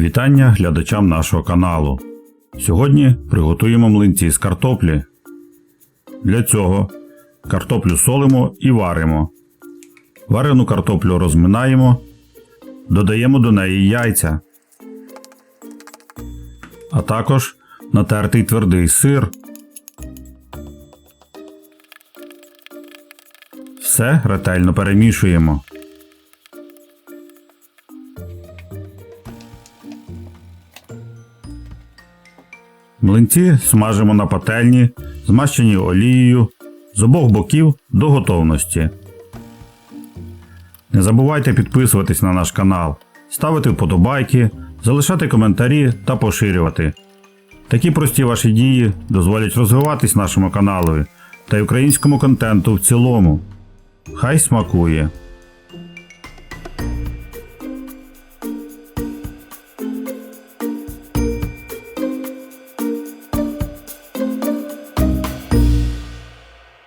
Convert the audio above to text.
Вітання глядачам нашого каналу. Сьогодні приготуємо млинці з картоплі. Для цього картоплю солимо і варимо. Варену картоплю розминаємо, додаємо до неї яйця, а також натертий твердий сир. Все ретельно перемішуємо. Млинці смажимо на пательні, змащені олією з обох боків до готовності. Не забувайте підписуватись на наш канал, ставити вподобайки, залишати коментарі та поширювати. Такі прості ваші дії дозволять розвиватись нашому каналу та й українському контенту в цілому. Хай смакує!